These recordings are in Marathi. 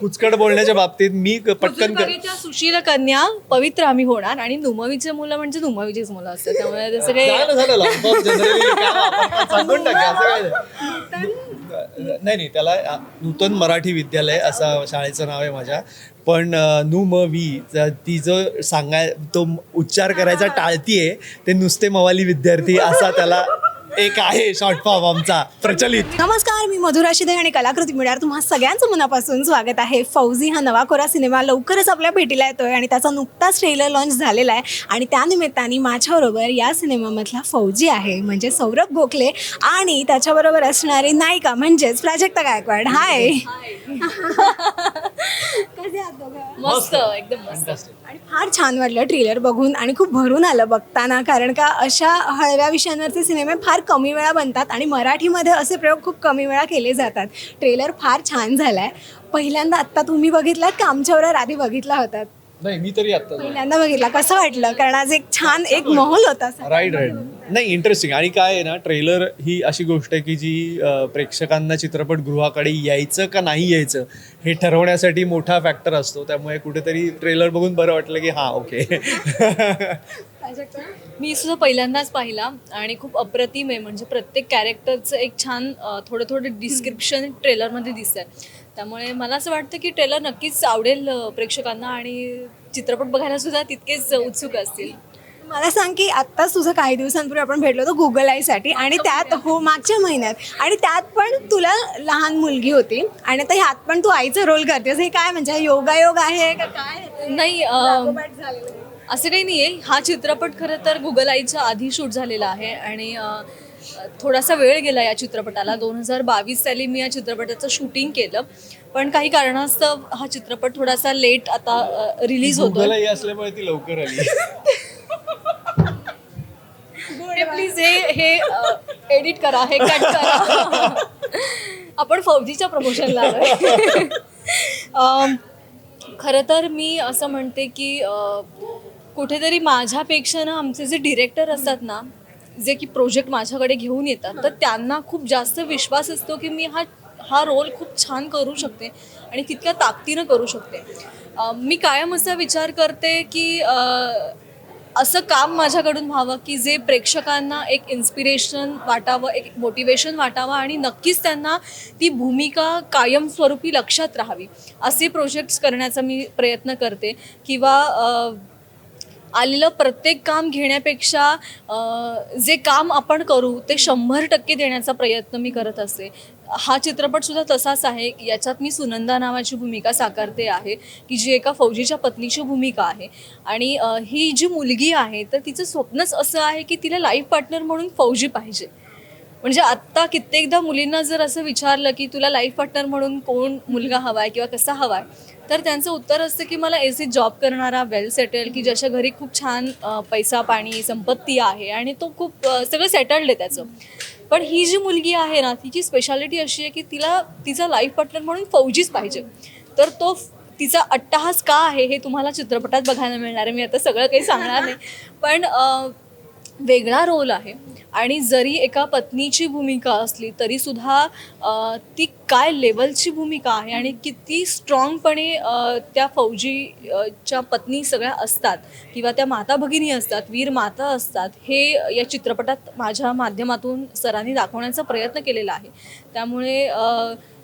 कुचकट बोलण्याच्या बाबतीत मी क- पटकन कर- सुशील कन्या पवित्र आम्ही होणार आणि नुमवीचे मुलं म्हणजे नुमवीचीच मुलं असतात. त्यामुळे जसं काही झालं झालं लॉकडाऊन generally काय वापरतात सांगून टाका असं काय नाही. नाही नाही त्याला अ, नूतन मराठी विद्यालय असं शाळेचं नाव आहे माझ्या. पण अ, नु म वी ज- ती जो सांगाय तो उच्चार करायचा टाळतीये ते नुसते मवाली विद्यार्थी असा त्याला एक आहे शॉर्ट फॉर्म आमचा प्रचलित. नमस्कार. मी मधुरा शिदे आणि कलाकृती मिळणार तुम्हा सगळ्यांचं मनापासून स्वागत आहे. फौजी हा नवा कोरा सिनेमा लवकरच आपल्या भेटीला येतोय आणि त्याचा नुकताच ट्रेलर लॉन्च झालेला आहे. आणि त्यानिमित्ताने माझ्याबरोबर या सिनेमामधला फौजी आहे म्हणजे सौरभ गोखले आणि त्याच्याबरोबर असणारी नायिका म्हणजेच प्राजक्ता गायकवाड. हाय कसे आहात दोघं? मस्त एकदम मस्त. आणि फार छान वाटलं ट्रेलर बघून आणि खूप भरून आलं बघताना कारण का अशा हळव्या विषयांवरचे सिनेमे फार कमी वेळा बनतात आणि मराठीमध्ये असे प्रयोग खूप कमी वेळा केले जातात. ट्रेलर फार छान झाला आहे पहिल्यांदा आत्ता तुम्ही बघितलात का आमच्याबरोबर आधी बघितला होतात नाही मी तरी आता पहिल्यांदा बघितला. कसं वाटलं? कारण आज एक छान एक माहोल होता. राईट राईट नाही इंटरेस्टिंग आणि काय आहे ना ट्रेलर ही अशी गोष्ट आहे की जी अ, प्रेक्षकांना चित्रपटगृहाकडे यायचं का नाही यायचं हे ठरवण्यासाठी मोठा फॅक्टर असतो. त्यामुळे कुठेतरी ट्रेलर बघून बरं वाटलं की हां ओके मी सुद्धा पहिल्यांदाच पाहिला आणि खूप अप्रतिम आहे. म्हणजे प्रत्येक कॅरेक्टरचं एक छान थोडं थोडं डिस्क्रिप्शन ट्रेलरमध्ये दिसत आहे त्यामुळे मला असं वाटतं की ट्रेलर नक्कीच आवडेल प्रेक्षकांना आणि चित्रपट बघायला सुद्धा तितकेच उत्सुक असतील. मला सांग की आत्ताच तुझं काही दिवसांपूर्वी आपण भेटलो होतो गुगल आयसाठी आणि त्यात हो. मागच्या महिन्यात. आणि त्यात पण तुला लहान मुलगी होती आणि आता ह्यात पण तू आईचा रोल करतेस. हे काय म्हणजे योगायोग आहे का काय? नाही असं काही नाही आहे हा चित्रपट खरं तर गुगल आईच्या आधी शूट झालेला आहे आणि थोडासा वेळ गेला या चित्रपटाला. दोन हजार बावीस साली मी या चित्रपटाचं शूटिंग केलं. पण काही कारणास्तव हा चित्रपट थोडासा लेट आता रिलीज होतो असल्यामुळे ती लवकर आली. प्लीज हे हे एडिट करा हे कट करा. आपण फौजीच्या प्रमोशनला अम, खरं तर मी असं म्हणते की कुठेतरी माझ्यापेक्षा ना आमचे जे डिरेक्टर असतात ना जे की प्रोजेक्ट माझ्याकडे घेऊन येतात तर त्यांना खूप जास्त विश्वास असतो की मी हा हा रोल खूप छान करू शकते आणि तितक्या ताकदीनं करू शकते. मी कायम असा विचार करते की असं काम माझ्याकडून व्हावं की जे प्रेक्षकांना एक इन्स्पिरेशन वाटावं एक मोटिवेशन वाटावं आणि नक्कीच त्यांना ती भूमिका कायमस्वरूपी लक्षात राहावी. असे प्रोजेक्ट्स करण्याचा मी प्रयत्न करते. किंवा आलेलं प्रत्येक काम घेण्यापेक्षा जे काम आपण करू ते शंभर टक्के देण्याचा प्रयत्न मी करत असते हा चित्रपटसुद्धा तसाच आहे. याच्यात मी सुनंदा नावाची भूमिका साकारते आहे की जी एका फौजीच्या पत्नीची भूमिका आहे. आणि ही जी मुलगी आहे तर तिचं स्वप्नच असं आहे की तिला लाईफ पार्टनर म्हणून फौजी पाहिजे. म्हणजे आत्ता कित्येकदा मुलींना जर असं विचारलं की तुला लाईफ पार्टनर म्हणून कोण मुलगा हवा आहे किंवा कसा हवा आहे तर त्यांचं उत्तर असतं की मला एसी जॉब करणारा वेल सेटल की ज्याच्या घरी खूप छान पैसा पाणी संपत्ती आहे आणि तो खूप सगळं सेटल्ड आहे त्याचं. पण ही जी मुलगी आहे ना तिची स्पेशालिटी अशी आहे की तिला तिचा लाईफ पार्टनर म्हणून फौजीच पाहिजे. तर तो तिचा अट्टहास का आहे हे तुम्हाला चित्रपटात बघायला मिळणार आहे. मी आता सगळं काही सांगणार नाही. पण वेगळा रोल आहे. आणि जरी एका पत्नीची भूमिका असली तरीसुद्धा ती काय लेवलची भूमिका आहे आणि किती स्ट्रॉंगपणे त्या फौजीच्या पत्नी सगळ्या असतात किंवा त्या माता भगिनी असतात वीर माता असतात हे या चित्रपटात माझ्या माध्यमातून सरांनी दाखवण्याचा प्रयत्न केलेला आहे. त्यामुळे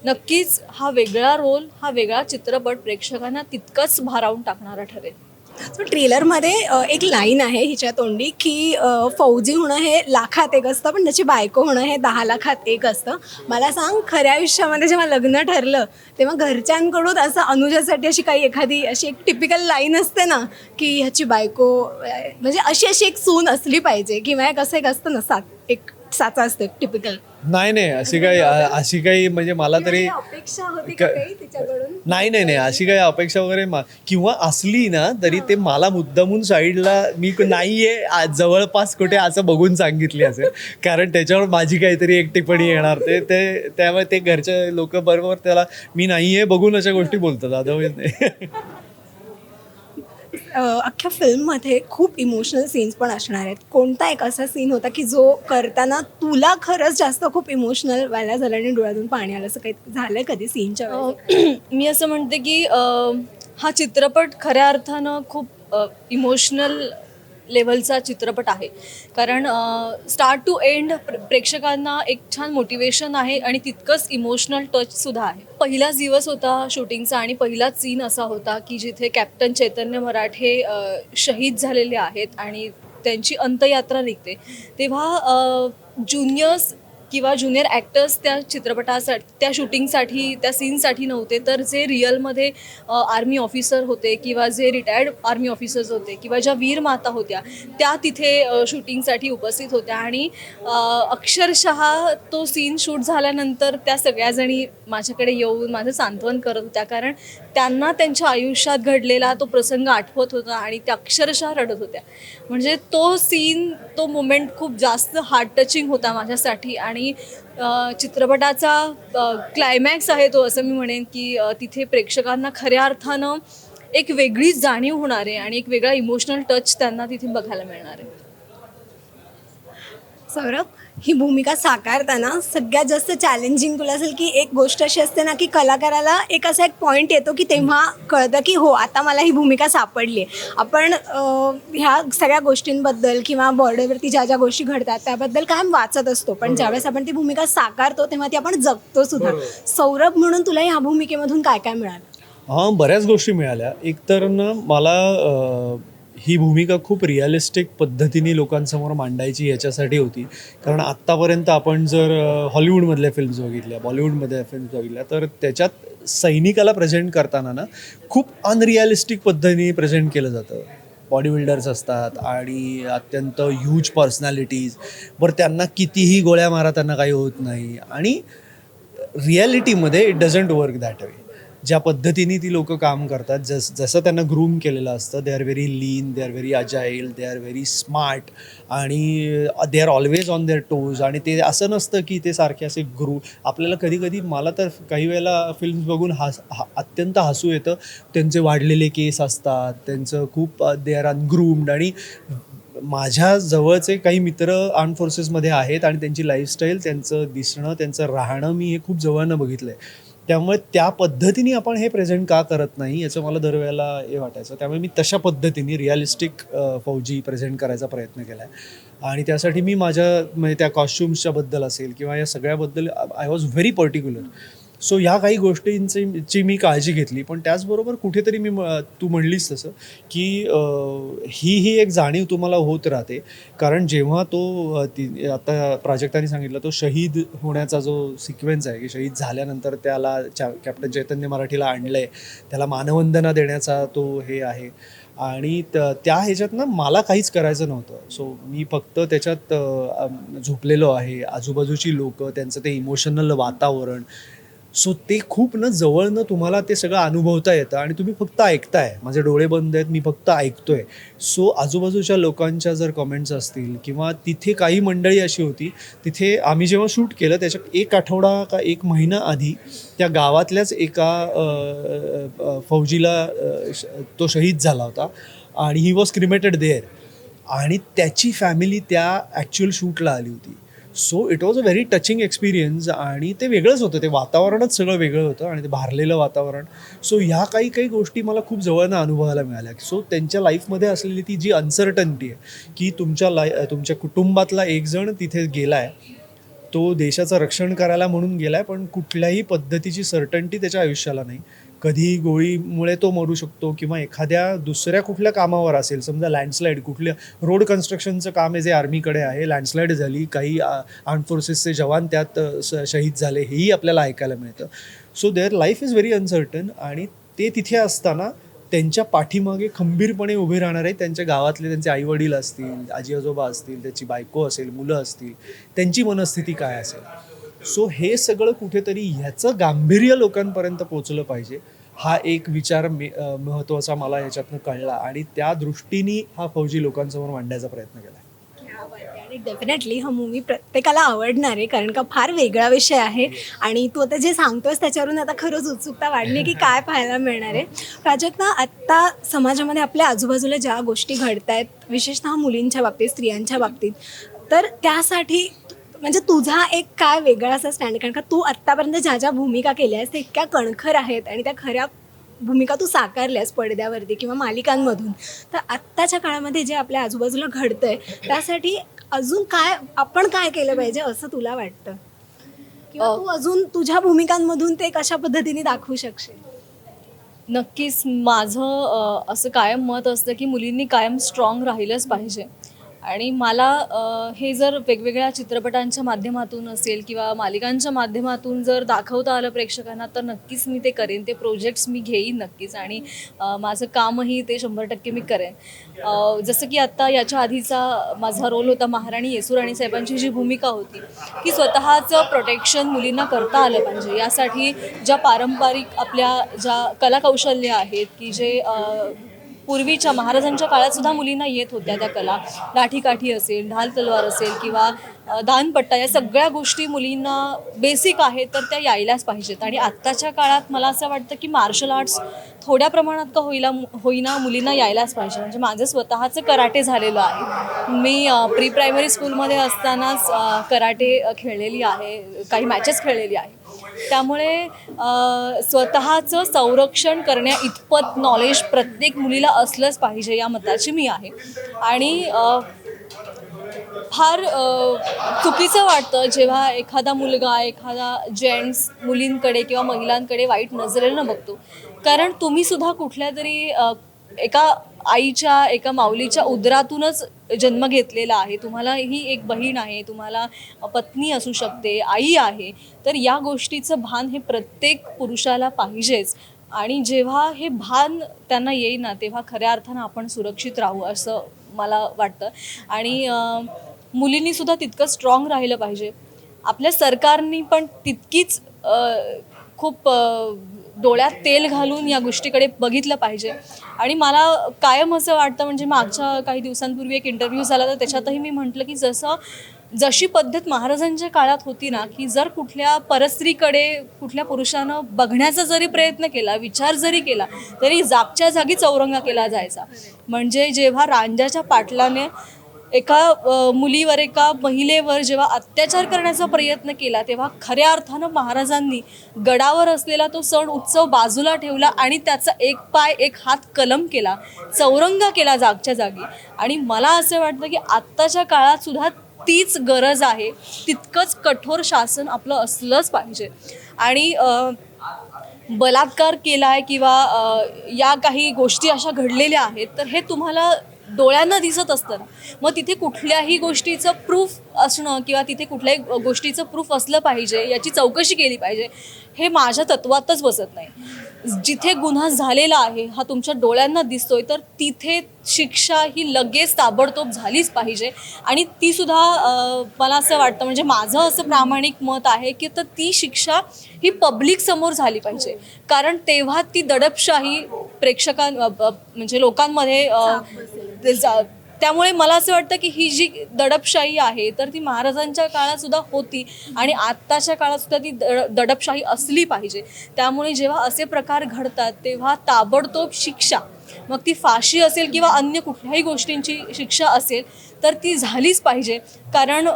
नक्कीच हा वेगळा रोल हा वेगळा चित्रपट प्रेक्षकांना तितकंच भारावून टाकणारा ठरेल. सो ट्रेलरमध्ये एक लाईन आहे हिच्या तोंडी की फौजी होणं हे लाखात एक असतं पण त्याची बायको होणं हे दहा लाखात एक असतं. मला सांग खऱ्या आयुष्यामध्ये जेव्हा लग्न ठरलं तेव्हा घरच्यांकडून असं अनुजासाठी अशी काही एखादी अशी एक टिपिकल लाईन असते ना की ह्याची बायको म्हणजे अशी अशी एक सून असली पाहिजे किंवा एक असं एक असतं ना सात एक साचा असतं टिपिकल नाही नाही अशी काही अशी काही म्हणजे मला तरी नाही नाही नाही अशी काही अपेक्षा वगैरे किंवा असली ना तरी ते मला मुद्दामून साईडला मी नाहीये जवळपास कुठे असं बघून सांगितली असेल. कारण त्याच्यावर माझी काहीतरी एक टिप्पणी येणार. ते ते त्यामुळे ते घरचे लोक बरोबर त्याला मी नाहीये बघून अशा गोष्टी बोलतात अदरवाईज नाही. अख्ख्या फिल्ममध्ये खूप इमोशनल सीन्स पण असणार आहेत. कोणता एक असा सीन होता की जो करताना तुला खरंच जास्त खूप इमोशनल व्हायला झालं आणि डोळ्यातून पाणी आलं? असं काही झालं कधी सीनच्या मी असं म्हणते की हा चित्रपट खऱ्या अर्थानं खूप इमोशनल लेवलचा चित्रपट आहे. कारण स्टार्ट टू एंड प्रेक्षकांना एक छान मोटिवेशन आहे आणि तितकंच इमोशनल टचसुद्धा आहे. पहिलाच दिवस होता शूटिंगचा आणि पहिलाच सीन असा होता की जिथे कॅप्टन चैतन्य मराठे शहीद झालेले आहेत आणि त्यांची अंतयात्रा निघते. तेव्हा ज्युनियर्स किंवा ज्युनियर ॲक्टर्स त्या चित्रपटासाठी त्या शूटिंगसाठी त्या सीनसाठी नव्हते तर जे रिअलमध्ये आर्मी ऑफिसर होते किंवा जे रिटायर्ड आर्मी ऑफिसर्स होते किंवा ज्या वीर माता होत्या त्या तिथे शूटिंगसाठी उपस्थित होत्या. आणि अक्षरशः तो सीन शूट झाल्यानंतर त्या सगळ्याजणी माझ्याकडे येऊन माझं सांत्वन करत होत्या. कारण त्यांना त्यांच्या आयुष्यात घडलेला तो प्रसंग आठवत होता आणि त्या अक्षरशः रडत होत्या. म्हणजे तो सीन तो मोमेंट खूप जास्त हार्ट टचिंग होता माझ्यासाठी आणि आणि चित्रपटाचा क्लायमॅक्स आहे तो असं मी म्हणेन की तिथे प्रेक्षकांना खऱ्या अर्थानं एक वेगळीच जाणीव होणार आहे आणि एक वेगळा इमोशनल टच त्यांना तिथे बघायला मिळणार आहे. सौरभ? ही भूमिका साकारताना सगळ्यात जास्त चॅलेंजिंग तुला असेल की एक गोष्ट अशी असते ना की कलाकाराला एक असा एक पॉईंट येतो की तेव्हा कळतं की हो आता मला ही भूमिका सापडली आहे. आपण ह्या सगळ्या गोष्टींबद्दल किंवा बॉर्डरवरती ज्या ज्या गोष्टी घडतात त्याबद्दल कायम वाचत असतो. पण ज्यावेळेस आपण ती भूमिका साकारतो तेव्हा ती आपण जगतो सुद्धा. सौरभ म्हणून तुला ह्या भूमिकेमधून काय काय मिळालं? हां बऱ्याच गोष्टी मिळाल्या. एकतर ना मला ही भूमिका खूप रिअलिस्टिक पद्धतीने लोकांसमोर मांडायची याच्यासाठी होती. कारण आत्तापर्यंत आपण जर हॉलिवूडमधल्या फिल्म्स बघितल्या बॉलिवूडमधल्या फिल्म्स बघितल्या तर त्याच्यात सैनिकाला प्रेझेंट करताना ना खूप अनरिअलिस्टिक पद्धतीने प्रेझेंट केलं जातं. बॉडी बिल्डर्स असतात आणि अत्यंत ह्यूज पर्सनॅलिटीज बरं त्यांना कितीही गोळ्या मारा त्यांना काही होत नाही. आणि रिॲलिटीमध्ये it doesn't work that way ज्या पद्धतीने ती लोक काम करतात जस जसं त्यांना ग्रूम केलेलं असतं they are very lean they are very agile they are very smart आणि they are always on their toes आणि ते असं नसतं की ते सारखे असे ग्रू आपल्याला कधी कधी मला तर काही वेळेला फिल्म्स बघून हस हा अत्यंत हसू येतं. त्यांचे वाढलेले केस असतात त्यांचं खूप दे आर अनग्रूम्ड आणि माझ्या जवळचे काही मित्र आर्म फोर्सेसमध्ये आहेत आणि त्यांची लाईफस्टाईल त्यांचं दिसणं त्यांचं राहणं मी हे खूप जवळनं बघितलं आहे त्यामुळे त्या पद्धतीने आपण हे प्रेझेंट का करत नाही याचं मला दरवेळेला हे वाटायचं. त्यामुळे मी तशा पद्धतीने रिअलिस्टिक फौजी प्रेझेंट करायचा प्रयत्न केला आहे आणि त्यासाठी मी माझ्या म्हणजे त्या कॉस्ट्युम्सच्या बद्दल असेल किंवा या सगळ्याबद्दल I was very particular so ह्या काही गोष्टींची ची मी काळजी घेतली. पण त्याचबरोबर कुठेतरी मी म- तू म्हणलीस तसं की ही ही एक जाणीव तुम्हाला होत राहते. कारण जेव्हा तो ती आता प्राजक्ताने सांगितलं तो शहीद होण्याचा जो सिक्वेन्स आहे की शहीद झाल्यानंतर त्याला कॅप्टन चैतन्य मराठीला आणलं आहे त्याला मानवंदना देण्याचा तो हे आहे. आणि त- त्या ह्याच्यात ना मला काहीच करायचं नव्हतं. सो मी फक्त त्याच्यात झोपलेलो आहे. आजूबाजूची लोकं त्यांचं ते इमोशनल वातावरण सो ते खूप ना जवळनं तुम्हाला ते सगळं अनुभवता येतं आणि तुम्ही फक्त ऐकताय. माझे डोळे बंद आहेत मी फक्त ऐकतोय. सो आजूबाजूच्या लोकांच्या जर कमेंट्स असतील किंवा तिथे काही मंडळी अशी होती तिथे आम्ही जेव्हा शूट केलं त्याच्या एक आठवडा का एक महिना आधी त्या गावातल्याच एका फौजीला श- तो शहीद झाला होता आणि ही वॉज क्रिमेटेड देअर आणि त्याची फॅमिली त्या ॲक्च्युअल शूटला आली होती. So it was a very touching experience आणि ते वेगळंच होतं. ते वातावरणच सगळं वेगळं होतं आणि ते भारलेलं वातावरण. सो ह्या काही काही गोष्टी मला खूप जवळनं अनुभवायला मिळाल्या. सो त्यांच्या लाईफमध्ये असलेली ती जी अनसर्टन्टी आहे की तुमच्या लाय तुमच्या कुटुंबातला एक जण तिथे गेला आहे तो देशाचं रक्षण करायला म्हणून गेला आहे पण कुठल्याही पद्धतीची सर्टन्टी त्याच्या आयुष्याला नाही. कधी गोळीमुळे तो मरू शकतो किंवा एखाद्या दुसऱ्या कुठल्या कामावर असेल समजा लँडस्लाईड कुठल्या रोड कन्स्ट्रक्शनचं काम आहे जे आर्मीकडे आहे लँडस्लाईड झाली काही आर्म फोर्सेसचे जवान त्यात स- शहीद झाले हेही आपल्याला ऐकायला मिळतं. So their life is very uncertain आणि ते तिथे असताना त्यांच्या पाठीमागे खंबीरपणे उभे राहणारे त्यांच्या गावातले त्यांचे आईवडील असतील आजी आजोबा असतील त्याची बायको असेल मुलं असतील त्यांची मनस्थिती काय असेल? सो हे सगळं कुठेतरी ह्याचं गांभीर्य लोकांपर्यंत पोचलं पाहिजे. हा एक विचार महत्त्वाचा महत्त्वाचा मला याच्यातनं कळला आणि त्या दृष्टीने हा फौजी लोकांसमोर मांडण्याचा प्रयत्न केला. आणि डेफिनेटली हा मूवी प्रत्येकाला आवडणार आहे कारण का फार वेगळा विषय आहे. आणि तू आता जे सांगतोस त्याच्यावरून आता खरंच उत्सुकता वाढली की काय पाहायला मिळणार आहे. प्राजक्ता आत्ता समाजामध्ये आपल्या आजूबाजूला ज्या गोष्टी घडत आहेत विशेषतः मुलींच्या बाबतीत स्त्रियांच्या बाबतीत तर त्यासाठी म्हणजे तुझा एक काय वेगळा असा स्टँड? कारण का तू आत्तापर्यंत ज्या ज्या भूमिका केल्या आहेत त्या इतक्या कणखर आहेत आणि त्या खऱ्या भूमिका तू साकारल्यास पडद्यावरती किंवा मालिकांमधून तर आत्ताच्या काळामध्ये जे आपल्या आजूबाजूला घडतंय त्यासाठी अजून काय आपण काय केलं पाहिजे असं तुला वाटतं? किंवा तू अजून तुझ्या भूमिकांमधून ते कशा पद्धतीने दाखवू शकशील? नक्कीच. माझं असं कायम मत असतं की मुलींनी कायम स्ट्रॉंग राहिलंच पाहिजे. आणि मला हे जर वेगवेगळ्या चित्रपटांच्या माध्यमातून असेल किंवा मालिकांच्या माध्यमातून जर दाखवता आलं प्रेक्षकांना तर नक्कीच मी ते करेन. ते प्रोजेक्ट्स मी घेईन नक्कीच आणि माझं कामही ते शंभर टक्के मी करेन. जसं की आत्ता याच्या आधीचा माझा रोल होता महाराणी येसुराणी साहेबांची जी भूमिका होती की स्वतःचं प्रोटेक्शन मुलींना करता आलं पाहिजे. यासाठी ज्या पारंपरिक आपल्या ज्या कलाकौशल्य आहेत की जे पूर्वीच्या महाराजांच्या काळात सुद्धा मुलींना येत होत्या त्या कला. लाठीकाठी असेल ढाल तलवार असेल किंवा दानपट्टा या सगळ्या गोष्टी मुलींना बेसिक आहेत तर त्या यायलाच पाहिजेत. आणि आत्ताच्या काळात मला असं वाटतं की मार्शल आर्ट्स थोड्या प्रमाणात का होईला होईना मुलींना यायलाच पाहिजे. म्हणजे माझं स्वतःचं कराटे झालेलं आहे. मी प्री प्रायमरी स्कूलमध्ये असतानाच कराटे खेळलेली आहे. काही मॅचेस खेळलेली आहे. त्यामुळे स्वतःचं संरक्षण करण्या इतपत नॉलेज प्रत्येक मुलीला असलंच पाहिजे या मताची मी आहे. आणि फार चुकीचं वाटतं जेव्हा एखादा मुलगा एखादा जेंट्स मुलींकडे किंवा महिलांकडे वाईट नजरेनं बघतो. कारण तुम्हीसुद्धा कुठल्या तरी एका आईच्या एका माऊलीच्या उदरातूनच जन्म घेतलेला आहे. तुम्हाला ही एक बहीण आहे तुम्हाला पत्नी असू शकते आई आहे. तर या गोष्टीचं भान हे प्रत्येक पुरुषाला पाहिजेच. आणि जेव्हा हे भान त्यांना येईना तेव्हा खऱ्या अर्थानं आपण सुरक्षित राहू असं मला वाटतं. आणि मुलींनीसुद्धा मुलींनी सुद्धा तितकं स्ट्रॉंग राहिलं पाहिजे. आपल्या सरकारनी पण तितकीच खूप डोळ्यात तेल घालून या गोष्टीकडे बघितलं पाहिजे. आणि मला कायम असं वाटतं म्हणजे मागच्या काही दिवसांपूर्वी एक इंटरव्ह्यू झाला तर त्याच्यातही मी म्हटलं की जसं जशी पद्धत महाराजांच्या काळात होती ना की जर कुठल्या परस्त्रीकडे कुठल्या पुरुषानं बघण्याचा जरी प्रयत्न केला विचार जरी केला तरी जागच्या जागी चौरंगा केला जायचा. म्हणजे जेव्हा रांजाच्या पाटलाने एका मुलीवर एका महिलेवर जेव्हा अत्याचार करण्याचा प्रयत्न केला तेव्हा खऱ्या अर्थानं महाराजांनी गडावर असलेला तो सण उत्सव बाजूला ठेवला आणि त्याचा एक पाय एक हात कलम केला चौरंगा केला जागच्या जागी. आणि मला असं वाटतं की आत्ताच्या काळात सुद्धा तीच गरज आहे. तितकंच कठोर शासन आपलं असलंच पाहिजे. आणि बलात्कार केला आहे किंवा या काही गोष्टी अशा घडलेल्या आहेत तर हे तुम्हाला डोळ्यांना दिसत असतं ना मग तिथे कुठल्याही गोष्टीचं प्रूफ असणं किंवा तिथे कुठल्याही गोष्टीचं प्रूफ असलं पाहिजे याची चौकशी केली पाहिजे हे माझ्या तत्वातच बसत नाही. जिथे गुन्हा झालेला आहे हा तुमच्या डोळ्यांना दिसतोय तर तिथे शिक्षा ही लगेच ताबडतोब झालीच पाहिजे. आणि ती सुद्धा मला असं वाटतं म्हणजे माझं असं प्रामाणिक मत आहे की तर ती शिक्षा ही पब्लिक समोर झाली पाहिजे. कारण तेव्हा ती दडपशाही प्रेक्षकां ब- म्हणजे लोकांमध्ये जा- त्यामुळे मला असं वाटतं की ही जी दडपशाही आहे तर ती महाराजांच्या काळात सुद्धा होती आणि आत्ताच्या काळात सुद्धा ती दड- दडपशाही असली पाहिजे. त्यामुळे जेव्हा असे प्रकार घडतात तेव्हा ताबडतोब शिक्षा मग ती फाशी असेल किंवा अन्य कुठल्याही गोष्टींची शिक्षा असेल तर ती झालीच पाहिजे. कारण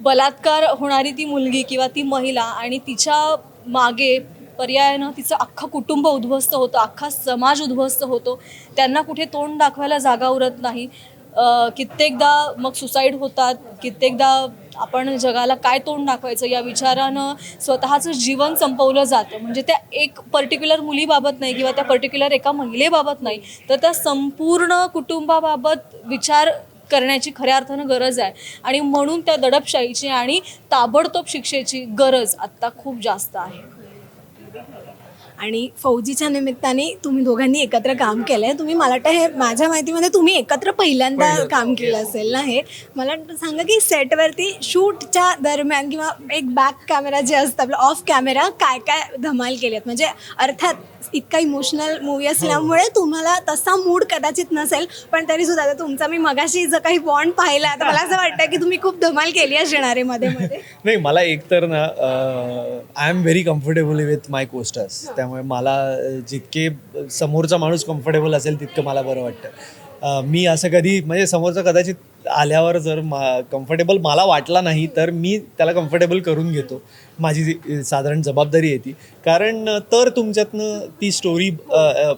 बलात्कार होणारी ती मुलगी किंवा ती महिला आणि तिच्यामागे पर्यायानं तिचं अख्खं कुटुंब उद्ध्वस्त होतं अख्खा समाज उद्ध्वस्त होतो. त्यांना कुठे तोंड दाखवायला जागा उरत नाही. कित्येकदा मग सुसाईड होतात कित्येकदा आपण जगाला काय तोंड दाखवायचं या विचारानं स्वतःचं जीवन संपवलं जातं. म्हणजे त्या एक पर्टिक्युलर मुलीबाबत नाही किंवा त्या पर्टिक्युलर एका महिलेबाबत नाही तर त्या संपूर्ण कुटुंबाबाबत विचार करण्याची खऱ्या अर्थानं गरज आहे. आणि म्हणून त्या दडपशाहीची आणि ताबडतोब शिक्षेची गरज आत्ता खूप जास्त आहे. आणि फौजीच्या निमित्ताने तुम्ही दोघांनी एकत्र काम केलंय. तुम्ही मला वाटतं हे माझ्या माहितीमध्ये तुम्ही एकत्र पहिल्यांदा काम केलं असेल ना हे? मला सांगा की सेटवरती शूटच्या दरम्यान किंवा एक बॅक कॅमेरा जे असतं आपलं ऑफ कॅमेरा काय काय धमाल केलेत म्हणजे अर्थात इतका इमोशनल मूवी असल्यामुळे तुम्हाला तसा मूड कदाचित नसेल पण तरी सुद्धा आता तुमचा मी मगाशी जर काही बॉन्ड पाहिला तर मला असं वाटतं की तुम्ही खूप धमाल केली असणार आहे मध्ये मध्ये. नाही मला एकतर ना I am very comfortable with my costars त्यामुळे मला जितके समोरचा माणूस कम्फर्टेबल असेल तितकं मला बरं वाटतं. मी असं कधी म्हणजे समोरचं कदाचित आल्यावर जर मा कम्फर्टेबल मला वाटला नाही तर मी त्याला कम्फर्टेबल करून घेतो. माझी जी साधारण जबाबदारी आहे ती. कारण तर तुमच्यातनं ती स्टोरी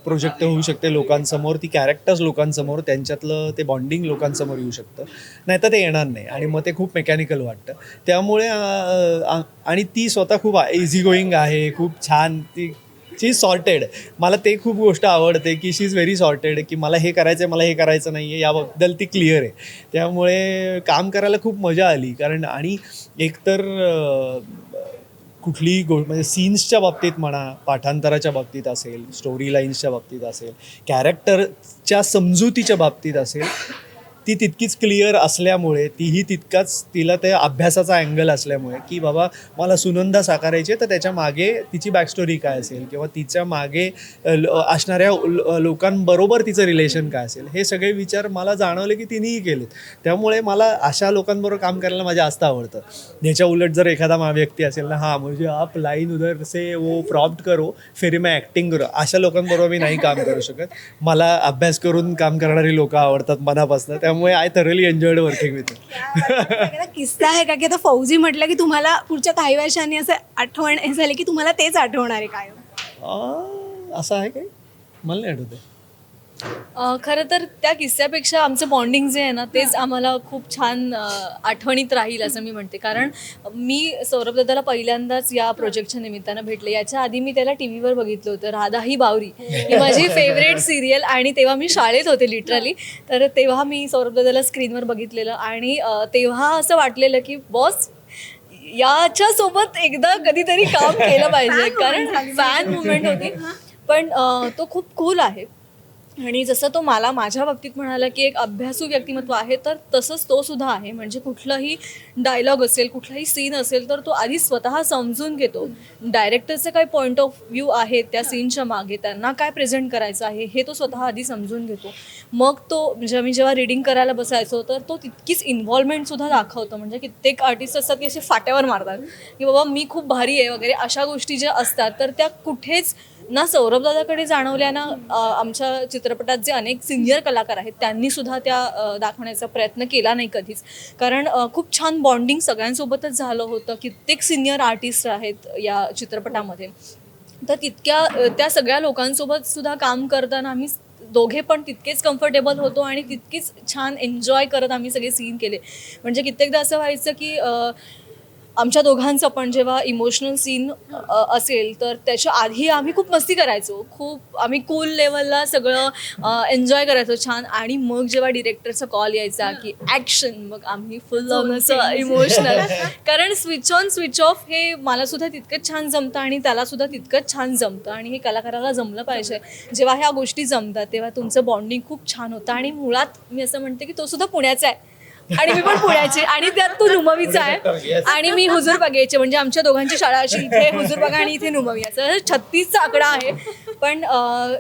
प्रोजेक्ट होऊ शकते लोकांसमोर ती कॅरेक्टर्स लोकांसमोर त्यांच्यातलं ते बॉन्डिंग लोकांसमोर येऊ शकतं. नाही तर ते येणार नाही आणि मग ते खूप मेकॅनिकल वाटतं. त्यामुळे आणि ती स्वतः खूप इझी गोईंग आहे खूप छान ती शी इज सॉर्टेड मला ते खूप गोष्ट आवडते की शी इज व्हेरी सॉर्टेड की मला हे करायचं आहे मला हे करायचं नाही आहे याबद्दल ती क्लिअर आहे. त्यामुळे काम करायला खूप मजा आली. कारण आणि एकतर कुठली कुठलीही गो म्हणजे सीन्सच्या बाबतीत म्हणा पाठांतराच्या बाबतीत असेल स्टोरी लाईन्सच्या बाबतीत असेल कॅरेक्टरच्या समजुतीच्या बाबतीत असेल ती तितकीच क्लिअर असल्यामुळे तीही तितकाच तिला ते अभ्यासाचा अँगल असल्यामुळे की बाबा मला सुनंदा साकारायची आहे, तर त्याच्यामागे तिची बॅकस्टोरी काय असेल? किंवा तिच्यामागे ल- असणाऱ्या लोकांबरोबर तिचं रिलेशन काय असेल? हे सगळे विचार मला जाणवले की तिनेही केलेत. त्यामुळे मला अशा लोकांबरोबर काम करायला माझ्या जास्त आवडतं. याच्या उलट जर एखादा मा व्यक्ती असेल ना हां म्हणजे आप लाईन उधर से वो प्रॉप्ट करो फिर मैं ॲक्टिंग करो. अशा लोकांबरोबर मी नाही काम करू शकत. मला अभ्यास करून काम करणारी लोकं आवडतात मनापासून. त्यामुळे I thoroughly enjoyed working with एखादा किस्सा आहे का? की आता फौजी म्हटलं की तुम्हाला पुढच्या काही वर्षांनी असं आठवण हे झाली की तुम्हाला तेच आठवणार आहे काय असं आहे काय मला नाही आठवत खरं तर त्या किस्स्यापेक्षा आमचं बॉन्डिंग जे आहे ना तेच आम्हाला खूप छान आठवणीत राहील असं मी म्हणते. कारण मी सौरभ दादाला पहिल्यांदाच या प्रोजेक्टच्या निमित्तानं भेटले. याच्या आधी मी त्याला टी व्हीवर बघितलं होतं राधा ही बावरी. ही माझी फेवरेट सिरियल आणि तेव्हा मी शाळेत होते लिटरली तर तेव्हा मी सौरभ दादाला स्क्रीनवर बघितलेलं आणि तेव्हा असं वाटलेलं की बॉस याच्या सोबत एकदा कधीतरी काम केलं पाहिजे. कारण फॅन मुवमेंट होती. पण तो खूप कूल आहे. आणि जसं तो मला माझ्या बाबतीत म्हणाला की एक अभ्यासू व्यक्तिमत्व आहे तर तसंच तो सुद्धा आहे. म्हणजे कुठलाही डायलॉग असेल कुठलाही सीन असेल तर तो आधी स्वतः समजून घेतो. डायरेक्टरचे काय पॉईंट ऑफ व्ह्यू आहेत त्या सीनच्या मागे त्यांना काय प्रेझेंट करायचं आहे हे तो स्वतः आधी समजून घेतो. मग तो म्हणजे मी जेव्हा रिडिंग करायला बसायचो तर तो तितकीच इन्व्हॉल्वमेंटसुद्धा दाखवतो. म्हणजे कित्येक आर्टिस्ट असतात की असे फाट्यावर मारतात की बाबा मी खूप भारी आहे वगैरे अशा गोष्टी ज्या असतात तर त्या कुठेच ना सौरभदादाकडे जाणवल्या ना आमच्या चित्र चित्रपटात जे अनेक सिनियर कलाकार आहेत त्यांनी सुद्धा त्या दाखवण्याचा प्रयत्न केला नाही कधीच. कारण खूप छान बॉन्डिंग सगळ्यांसोबतच झालं होतं. कित्येक सिनियर आर्टिस्ट आहेत या चित्रपटामध्ये. तर तितक्या त्या सगळ्या लोकांसोबत सुद्धा काम करताना आम्ही दोघे पण तितकेच कम्फर्टेबल होतो आणि तितकीच छान एन्जॉय करत आम्ही सगळे सीन केले. म्हणजे कित्येकदा असं व्हायचं की आमच्या दोघांचं पण जेव्हा इमोशनल सीन असेल तर त्याच्या आधी आम्ही खूप मस्ती करायचो. खूप आम्ही कूल लेवलला सगळं एन्जॉय करायचो छान. आणि मग जेव्हा डिरेक्टरचा कॉल यायचा की ॲक्शन मग आम्ही फुल असं इमोशनल कारण स्विच ऑन स्विच ऑफ हे मला सुद्धा तितकंच छान जमतं आणि त्याला सुद्धा तितकंच छान जमतं. आणि हे कलाकाराला जमलं पाहिजे. जेव्हा ह्या गोष्टी जमतात तेव्हा तुमचं बॉन्डिंग खूप छान होतं. आणि मुळात मी असं म्हणते की तो सुद्धा पुण्याचा आहे. आणि मी पण पुण्याची आणि त्यात तो नुमवीचा आहे. आणि मी हुजूर बघायचे म्हणजे आमच्या दोघांची शाळा अशी इथे हुजूर बघा आणि इथे नुमवी असं छत्तीसचा आकडा आहे. पण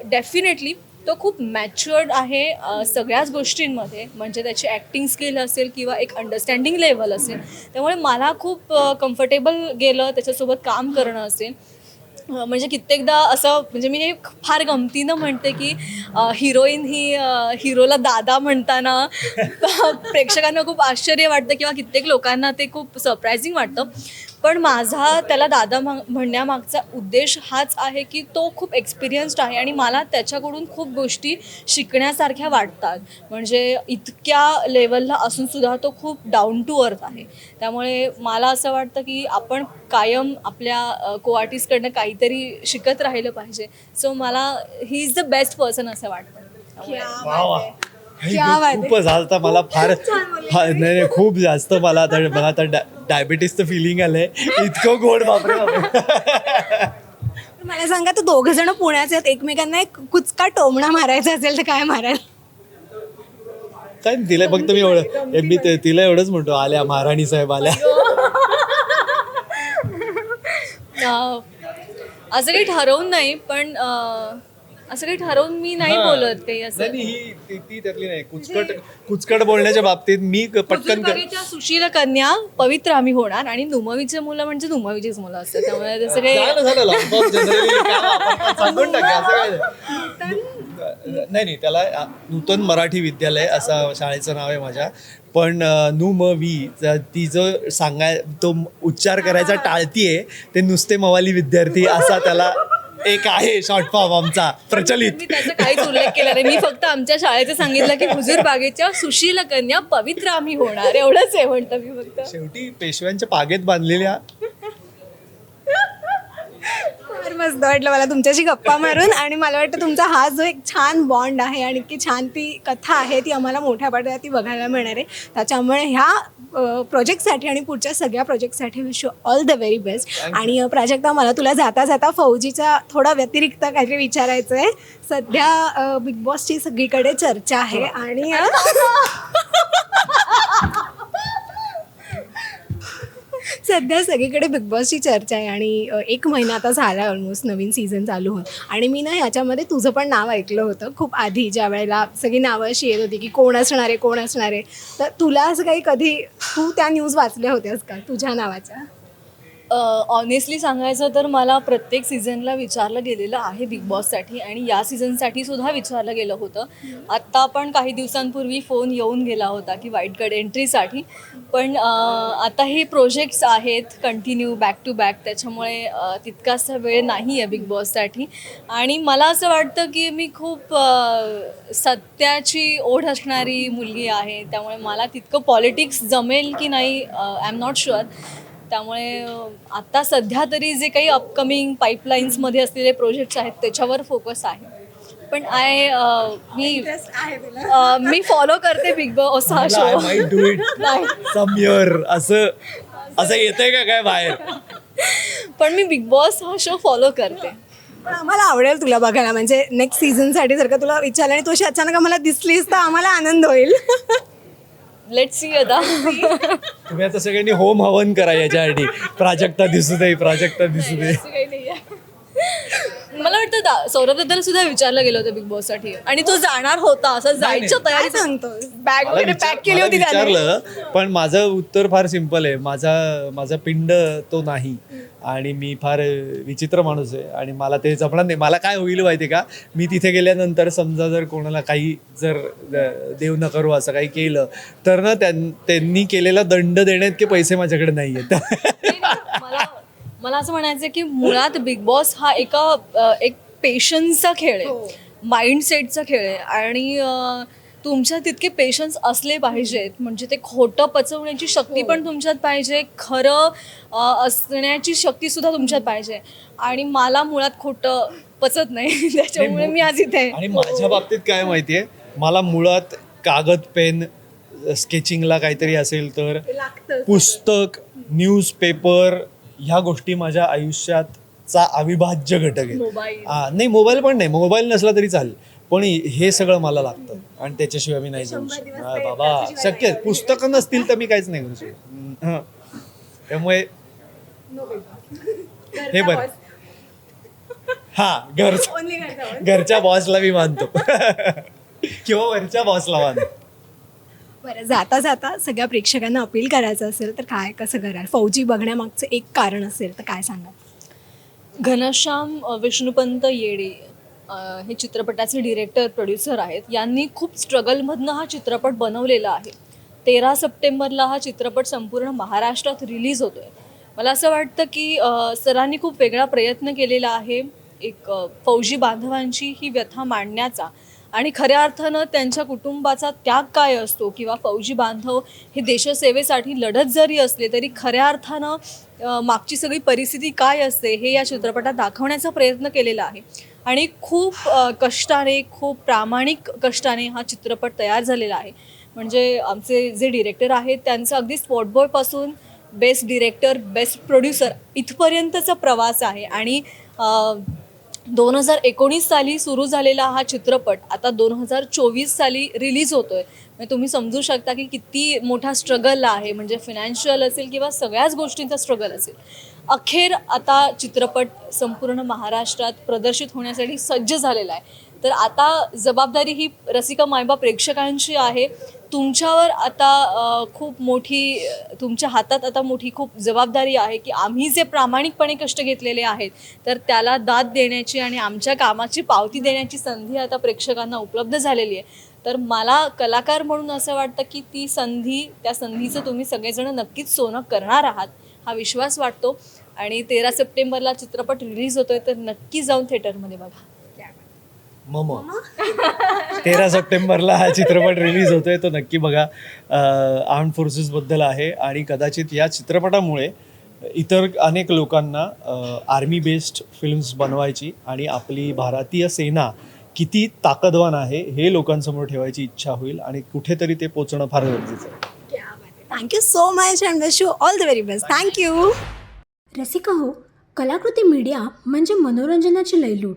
डेफिनेटली तो खूप मॅच्युअर्ड आहे सगळ्याच गोष्टींमध्ये. म्हणजे त्याची ॲक्टिंग स्किल असेल किंवा एक अंडरस्टँडिंग लेवल असेल. त्यामुळे मला खूप कम्फर्टेबल गेलं त्याच्यासोबत काम करणं असेल. म्हणजे कित्येकदा असं म्हणजे मी हे फार गमतीनं म्हणते की हिरोईन ही हिरोला दादा म्हणताना प्रेक्षकांना खूप आश्चर्य वाटतं किंवा कित्येक लोकांना ते खूप सरप्रायझिंग वाटतं. पण माझा त्याला दादा म्हणण्यामागचा उद्देश हाच आहे की तो खूप एक्सपिरियन्स्ड आहे आणि मला त्याच्याकडून खूप गोष्टी शिकण्यासारख्या वाटतात. म्हणजे इतक्या लेवलला असूनसुद्धा तो खूप डाऊन टू अर्थ आहे. त्यामुळे मला असं वाटतं की आपण कायम आपल्या को आर्टिस्टकडनं काहीतरी शिकत राहिलं पाहिजे. सो मला he is the best person असं वाटतं. क्या बात आहे. खूपच मला फार फार- नाही नाही खूप जास्त मला आता मला आता डायबिटीसचं फिलिंग आलंय. इतकं गोड बापरे बापरे. मला सांगा तर दोघं जण पुण्याचे आहेत एकमेकांना एक कुचका टोमणा मारायचा असेल तर काय माराल काय नाही, तिला फक्त मी एवढं मी ते- तिला एवढंच म्हणतो आल्या महाराणी साहेब आल्या. अं, असं काही ठरवून नाही पण अं, असं काही ठरवून मी नाही बोलत काही नाही असं. नाही, ही ती- ती त्यातली नाही. कुचकट कुचकट बोलण्याच्या बाबतीत मी क- पटकन कर सुशील कन्या पवित्र आम्ही होणार आणि नुमवीचे मुलं म्हणजे नुमवीचीच मुलं असतात. त्यामुळे झालं आपण सांगून टाका असं काय? नाही. नाही नाही त्याला अ, नूतन मराठी विद्यालय असं शाळेचं नाव आहे माझ्या. पण अ, नु म वी ज- ती जो सांगाय तो उच्चार करायचा टाळतीये ते नुसते मवाली विद्यार्थी असा त्याला एक आहे शॉर्ट फॉर्म आमचा प्रचलित. मी त्याचा काहीच उल्लेख केला नाही. मी फक्त आमच्या शाळेचं सांगितलं की हुजूर बागेच्या सुशील कन्या पवित्र आम्ही होणार. एवढंच आहे म्हणतं मी फक्त. शेवटी पेशव्यांच्या पागेत बांधलेल्या फार मस्त वाटलं मला तुमच्याशी गप्पा मारून आणि मला वाटतं तुमचा हा जो एक छान बॉन्ड आहे आणि इतकी छान ती कथा आहे ती आम्हाला मोठ्या पडद्यावरती बघायला मिळणार आहे. त्याच्यामुळे ह्या प्रोजेक्टसाठी आणि पुढच्या सगळ्या प्रोजेक्टसाठी wish you all the very best आणि प्राजक्ता मला तुला जाता जाता फौजीचा थोडा व्यतिरिक्त काहीतरी विचारायचं आहे सध्या बिग बॉसची सगळीकडे चर्चा आहे आणि सध्या सगळीकडे बिग बॉसची चर्चा आहे आणि एक महिना आता झाला ऑलमोस्ट नवीन सीझन चालू होत आणि मी ना ह्याच्यामध्ये तुझं पण नाव ऐकलं होतं खूप आधी ज्या वेळेला सगळी नावं अशी येत होती की कोण असणार आहे कोण असणार आहे. तर तुला असं काही कधी तू त्या न्यूज वाचल्या होत्यास का? तुझ्या नावाच्या? ऑनेस्टली सांगायचं तर मला प्रत्येक सीझनला विचारलं गेलेलं आहे बिग बॉससाठी आणि या सीझनसाठी सुद्धा विचारलं गेलं होतं. आत्ता पण काही दिवसांपूर्वी फोन येऊन गेला होता की वाईट कार्ड एंट्रीसाठी पण आता हे प्रोजेक्ट्स आहेत कंटिन्यू बॅक टू बॅक त्याच्यामुळे तितकासा वेळ नाही आहे बिग बॉससाठी आणि मला असं वाटतं की मी खूप सत्याची ओढ असणारी मुलगी आहे. त्यामुळे मला तितकं पॉलिटिक्स जमेल की नाही आय एम नॉट शुअर त्यामुळे अं, आता सध्या तरी जे काही अपकमिंग पाईपलाईन्समध्ये असलेले प्रोजेक्ट्स आहेत त्याच्यावर फोकस आहे. पण आय मी मी फॉलो करते बिग बॉस हा show might do it some year असं असं येतंय का काय बाहेर? पण मी बिग बॉस हा शो फॉलो करते. पण आम्हाला आवडेल तुला बघायला. म्हणजे नेक्स्ट सीझनसाठी जर का तुला विचारलं आणि तू अशी अचानक आम्हाला दिसलीस तर आम्हाला आनंद होईल. लेट सी आता. तुम्ही आता सगळ्यांनी होम हवन करा याच्यासाठी. प्राजक्ता दिसू दे प्राजक्ता दिसू दे. काही नाही मला वाटतं दा- सौरभ दादाला सुद्धा विचारलं गेलं होतं बिग बॉससाठी. आणि तो जाणार होता असं जायच्या काय तयारी सांगतोस बॅग मला वगैरे विचार- पॅक केली मला होती त्याने. विचारलं पण माझं उत्तर फार सिंपल आहे. माझा माझा पिंड तो नाही. आणि मी फार विचित्र माणूस आहे. आणि मला ते जमणार नाही. मला काय होईल माहिती का? मी तिथे गेल्यानंतर समजा जर कोणाला काही जर देव न करू असं काही केलं तर ना त्यां- त्यांनी केलेला दंड देण्यात पैसे माझ्याकडे नाही आहेत मला असं म्हणायचं की मुळात बिग बॉस हा एका एक पेशन्सचा खेळ आहे. माइंडसेटचा खेळ आहे. आणि अ, तुमच्यात तितके पेशन्स असले पाहिजेत. म्हणजे ते खोटं पचवण्याची शक्ती पण तुमच्यात पाहिजे. खरं असण्याची शक्ती सुद्धा तुमच्यात पाहिजे. आणि मला मुळात खोटं पचत नाही. त्याच्यामुळे मी आज इथे आहे. आणि माझ्या बाबतीत काय माहितीये? मला मुळात कागद पेन स्केचिंगला काहीतरी असेल तर पुस्तक न्यूजपेपर ह्या गोष्टी माझ्या आयुष्याचा अविभाज्य घटक आहे हा नाही मोबाईल पण नाही. मोबाईल नसला तरी चालेल. पण हे सगळं मला लागतं. आणि त्याच्याशिवाय मी नाही जाऊ शकत. हा, बाबा शक्य. पुस्तकं नसतील तर मी काहीच नाही करू शकत. हं. त्यामुळे हे बरं. हा घर घरच्या बॉसला मी मानतो. किंवा वरच्या बॉसला मानतो. बरं जाता जाता सगळ्या प्रेक्षकांना अपील करायचं असेल तर काय कसं कराल? फौजी बघण्यामागचं एक कारण असेल तर काय सांगाल? घनश्याम अ, विष्णुपंत येडे अ, हे चित्रपटाचे डिरेक्टर प्रोड्युसर आहेत. यांनी खूप स्ट्रगलमधनं हा चित्रपट बनवलेला आहे. तेरा सप्टेंबरला हा चित्रपट संपूर्ण महाराष्ट्रात रिलीज होतो आहे मला असं वाटतं की अ, सरांनी खूप वेगळा प्रयत्न केलेला आहे. एक अ, फौजी बांधवांची ही व्यथा मांडण्याचा. आणि खऱ्या अर्थानं त्यांच्या कुटुंबाचा त्याग काय असतो किंवा फौजी बांधव हे देशसेवेसाठी लढत जरी असले तरी खऱ्या अर्थानं मागची सगळी परिस्थिती काय असते हे या चित्रपटात दाखवण्याचा प्रयत्न केलेला आहे. आणि खूप कष्टाने खूप प्रामाणिक कष्टाने हा चित्रपट तयार झालेला आहे. म्हणजे आमचे जे डिरेक्टर आहेत त्यांचं अगदी स्पॉटबॉयपासून बेस्ट डिरेक्टर बेस्ट प्रोड्युसर इथपर्यंतचा प्रवास आहे. आणि दोन हजार एकोणीस साली सुरू झालेला हा चित्रपट आता दोन हजार चोवीस साली रिलीज होतोय. म्हणजे तुम्ही समजू शकता की किती मोठा स्ट्रगल आहे. म्हणजे फिनान्शियल असेल किंवा सगळ्याच गोष्टींचा स्ट्रगल असेल. अखेर आता चित्रपट संपूर्ण महाराष्ट्रात प्रदर्शित होण्यासाठी सज्ज झालेला आहे. तर आता जबाबदारी ही रसिका मायबा प्रेक्षकांची आहे. तुमच्यावर आता खूप मोठी तुमच्या हातात आता मोठी खूप जबाबदारी आहे की आम्ही जे प्रामाणिकपणे कष्ट घेतलेले आहेत तर त्याला दाद देण्याची आणि आमच्या कामाची पावती देण्याची संधी आता प्रेक्षकांना उपलब्ध झालेली आहे. तर मला कलाकार म्हणून असं वाटतं की ती संधी त्या संधीचं तुम्ही सगळेजण नक्कीच सोनं करणार आहात हा विश्वास वाटतो. आणि तेरा सप्टेंबरला चित्रपट रिलीज होतोय तर नक्की जाऊन थिएटरमध्ये बघा. मम. तेरा सप्टेंबरला हा चित्रपट रिलीज होतोय तो नक्की बघा. आर्म फोर्सेसबद्दल आहे आणि कदाचित या चित्रपटामुळे इतर अनेक लोकांना आर्मी बेस्ड फिल्म्स बनवायची आणि आपली भारतीय सेना किती ताकदवान आहे हे लोकांसमोर ठेवायची इच्छा होईल आणि कुठेतरी ते पोचणं फार गरजेचं आहे. Thank you so much and wish you all the very best thank you Rasika हो कलाकृती मीडिया म्हणजे मनोरंजनाची लयलूट.